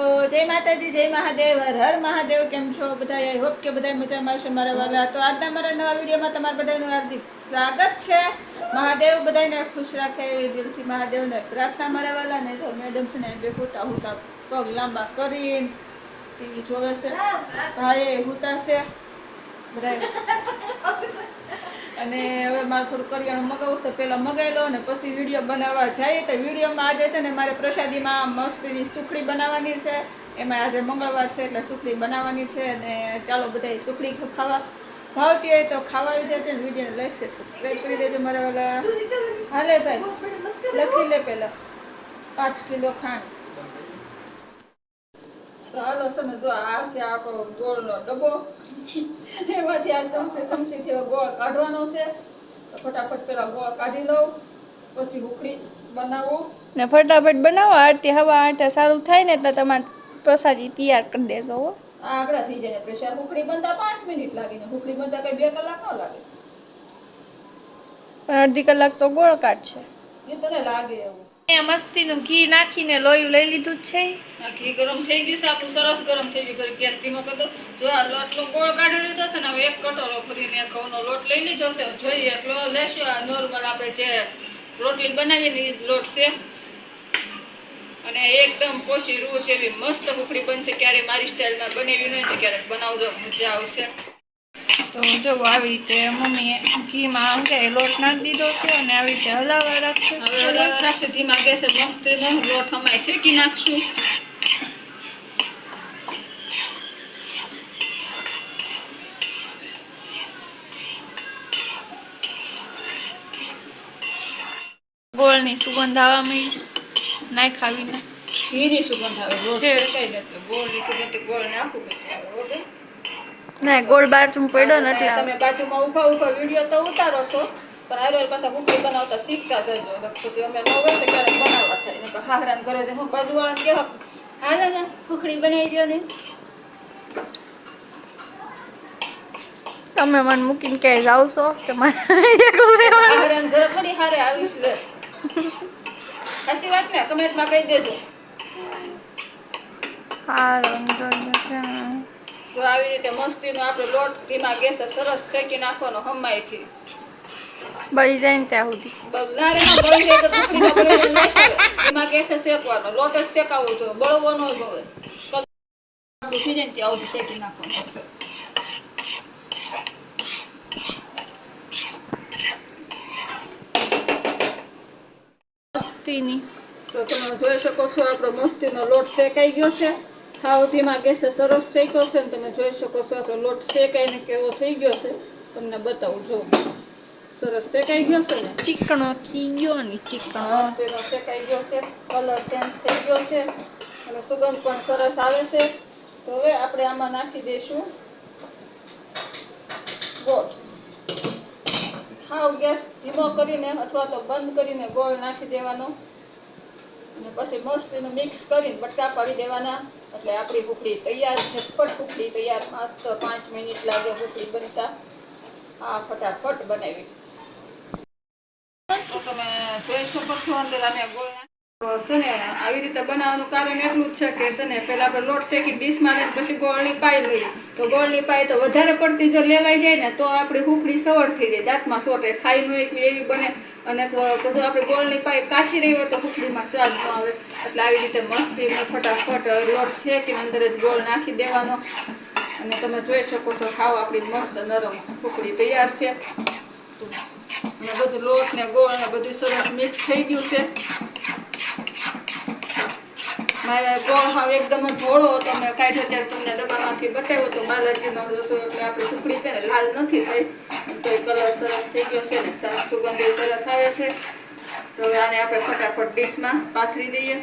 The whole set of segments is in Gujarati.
તો જય માતાજી, જય મહાદેવ, હર મહાદેવ, કેમ છો બધા આઈ હોપ કે બધા મજામાં છે મારા વાલા. તો આજના મારા નવા વિડીયોમાં તમારા બધાનું હાર્દિક સ્વાગત છે. મહાદેવ બધાને ખુશ રાખે, દિલથી મહાદેવને પ્રાર્થના મારા વાલા ને તો મેડમ છે ને બે હુતા હુતા પગ લાંબા કરીને ટીવી જોવે છે. ભાઈ હુતા છે. બધા અને હવે મારે થોડું કરિયાણું મગાવું તો પહેલાં મગાવી લો અને પછી વીડિયો બનાવવા જઈએ તો વિડીયોમાં આજે છે ને મારે પ્રસાદીમાં મસ્તીની સુખડી બનાવવાની છે. એમાં આજે મંગળવાર છે એટલે સુખડી બનાવવાની છે અને ચાલો બધા સુખડી ખાવા ભાવતી હોય તો ખાવા આવી ને છે વિડીયોને લાઈક છે સબસ્ક્રાઈબ કરી દેજો મારા વાલા. હાલે ભાઈ, લખી લે પહેલાં. પાંચ કિલો ખાંડ. તો હાલો છે ને જો આ છે આપણો ગોળનો ડબ્બો. એમાંથી આ ચમચી ચમચીથી ગોળ કાઢવાનો છે. તો ફટાફટ પેલા ગોળ કાઢી લઉં પછી ઉકળી બનાવું. ને ફટાફટ બનાવો આરતી હવા આટા સારું થાય ને એટલે તમારે પ્રસાદી તૈયાર કરી દેજો હો. આ આગળ થઈ જાય પ્રેશર. હુકડી બનતા પાંચ મિનિટ લાગે ને. ઉકળી બનતા કઈ બે કલાક ન લાગે. પણ અડધી કલાક તો ગોળ કાઢશે. એ તને લાગે એવું. મસ્તીનું ઘી નાખીને લોયું લઈ લીધું છે. આ ઘી ગરમ થઈ ગયું છે સરસ ગરમ થઈ ગયું કરી ગેસ ધીમો દો. જો આ લોટનો ગોળ કાઢી લીધો છે ને, હવે એક કટોરો ભરીને ઘઉંનો લોટ લઈ લીધો છે. જોઈએ, એટલો લેશું. આ નોર્મલ આપણે જે રોટલી બનાવીને લોટ છે. અને એકદમ પોષી રૂ એવી મસ્ત કુકડી બનશે. ક્યારે મારી સ્ટાઇલમાં બનાવી નહીં તો ક્યારેક બનાવજો, મજા આવશે. તો જો આવી રીતે મમ્મીએ ઘીમાં કે લોટ નાખી દીધો છે અને આવી રીતે હલાવા રાખશે. હવે હલાવવા રાખશે ગેસે મસ્ત લોટ અમાય શેકી નાખશું. ગોળની સુગંધ આવવા મળી નાય ખાવીને ઘીની સુગંધ આવે ગોળ નાખું ના ગોળ બાજુ પડ્યો ને એટલે તમે બાજુમાં ઊભા ઊભા વીડિયો તો ઉતારો છો પણ આરોર પાછા કુકડી બનાવતા શીખતા જજો. પછી અમે ન હોય તો ક્યારેક બનાવવા થાય. નહીં તો હાહરાન કરે છે હું બાજુવાળાને કે હાલે ને કુકડી બનાવી દો ને. તમે મને મૂકીને ક્યાંય જાવ છો કે મારે થોડી હારે આવીશ લે સાચી વાત ને? કમેન્ટમાં કહી દેજો. હારો તો આવી રીતે મસ્તીનો આપણે લોટ ધીમા ગેસે સરસ શેકી નાખવાનો હમાયથી. બળી જાય ને ત્યાં સુધી. લારીમાં બળી જાય તો ધીમા ગેસે શેકવાનો. લોટ જ શેકાવવો જોઈએ. બળવો ન જોઈએ આપણું થઈ જાય ત્યાં સુધી શેકી નાખવાનું મસ્તીની. તો તમે જોઈ શકો છો આપણો મસ્તીનો લોટ શેકાઈ ગયો છે. સાવ ધીમા ગેસે સરસ શેક્યો છે ને તમે જોઈ શકો છો આપણો લોટ શેકાઈને કેવો થઈ ગયો છે. તમને બતાવું જો. સરસ શેકાઈ ગયો છે ને? ચીકણો થઈ ગયો ને ચીકણો. તેનો શેકાઈ ગયો છે કલર ચેન્જ થઈ ગયો છે. અને સુગંધ પણ સરસ આવે છે. તો હવે આપણે આમાં નાખી દઈશું. ગોળ. હાવ ગેસ ધીમો કરીને અથવા તો બંધ કરીને ગોળ નાખી દેવાનો. અને પછી મસ્ત એનું મિક્સ કરીને બટકા પાડી દેવાના. એટલે આપણી કુકડી તૈયાર, ઝટપટ કુકડી તૈયાર. માત્ર પાંચ મિનિટ લાગે કુકડી બનતા. આ ફટાફટ બનાવી. તો તમે જોઈ શકો છો અંદર અમે ગોળ નાખ- તો આવી રીતે બનાવવાનું કારણ એટલું જ છે કે છે ને, પહેલા આપણે લોટ શેકી ડીશમાં ને પછી ગોળની પાઈ લઈએ. તો ગોળની પાઈ તો વધારે પડતી જો લેવાઈ જાય ને, તો આપણી હુકડી સવર થઈ જાય. દાંતમાં સોટે ખાઈ ન એકવી એવી બને. અને બધું આપણે ગોળની પાઈ કાશી રહી હોય તો હુકડીમાં સ્વાદ ન આવે. એટલે આવી રીતે મસ્તીને ફટાફટ લોટ શેકીને અંદર જ ગોળ નાખી દેવાનો. અને તમે જોઈ શકો છો ખાવ આપણી મસ્ત નરમ હુકડી તૈયાર છે. અને બધું લોટ ને ગોળ ને બધું સરસ મિક્સ થઈ ગયું છે. મારે ગોળ હાવ એકદમ ધોળો હતો. મેં કાઢ્યો ત્યારે તમને ડબ્બામાંથી બતાવ્યો તો બાલાજીનો હતો એટલે આપણે સુખડી છે ને લાલ નથી થઈ. તો કલર સરસ થઈ ગયો છે ને સાફ સરસ આવે છે. તો આને આપણે ફટાફટ ડીશમાં પાથરી દઈએ.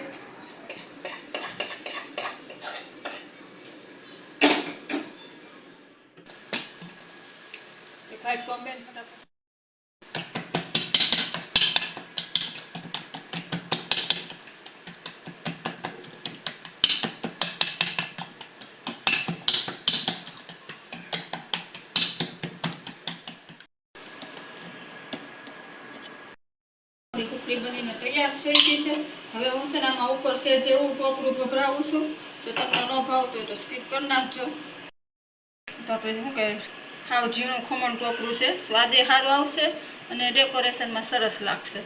કુકડી બનીને તૈયાર થઈ ગઈ છે. હવે હું છે આમાં ઉપર છે જેવું ટોપરું ગભરાવું છું. જો તમને ન ભાવતું તો સ્કીપ કરી નાખજો. તો આપણે શું કહે? સાવ ઝીણું ખમણ ટોપરું છે. સ્વાદે સારું આવશે અને ડેકોરેશનમાં સરસ લાગશે.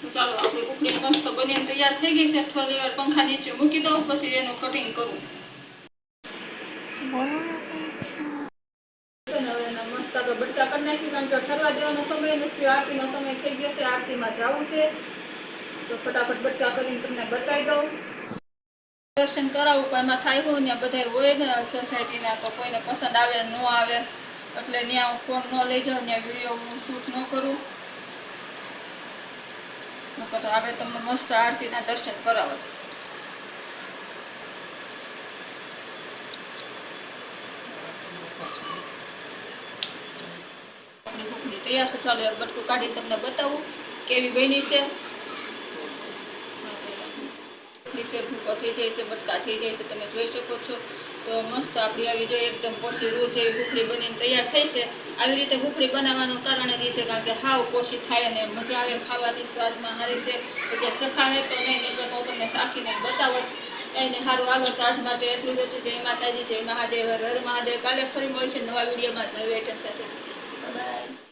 તો ચાલો આપણી બનીને તૈયાર થઈ ગઈ છે. થોડી વાર પંખા નીચે મૂકી દઉં પછી એનું કટિંગ કરું. ને મસ્ત આપણે બટકા કરી નાખી કારણ કે ઠરવા દેવાનો સમય નથી આરતીનો સમય થઈ ગયો છે આરતીમાં જવું છે. તો ફટાફટ બટકા કરીને તમને બતાવી દઉં. દર્શન કરાવું પણ એમાં થાય હોય ને બધા હોય ને સોસાયટીના તો કોઈને પસંદ આવે ન આવે એટલે ત્યાં ફોન ન લઈ જાઉં ત્યાં વીડિયો હું શૂટ ન કરું. નકર તમને મસ્ત આરતીના દર્શન કરાવો. છો તૈયાર છે. ચાલો એક બટકું કાઢી તમને બતાવું કેવી બની છે કુકડી છે ભૂકો થઈ જાય છે, બટકા થઈ જાય છે, તમે જોઈ શકો છો. તો મસ્ત આપણી આવી જોઈએ એકદમ પોષી રૂ જેવી કુકડી બનીને તૈયાર થઈ છે. આવી રીતે કુકડી બનાવવાનું કારણ જ છે કારણ કે હાવ પોષી થાય અને મજા આવે, ખાવાની સ્વાદમાં હારે છે. કે સખાવે તો નહીં નહીં તો તમને સાખીને બતાવો. એને સારું આવો તો આજ માટે એટલું જ હતું. જય માતાજી, જય મહાદેવ. હર હર મહાદેવ. કાલે ફરી મળશે નવા વિડીયોમાં નવી આઈટમ સાથે. બાય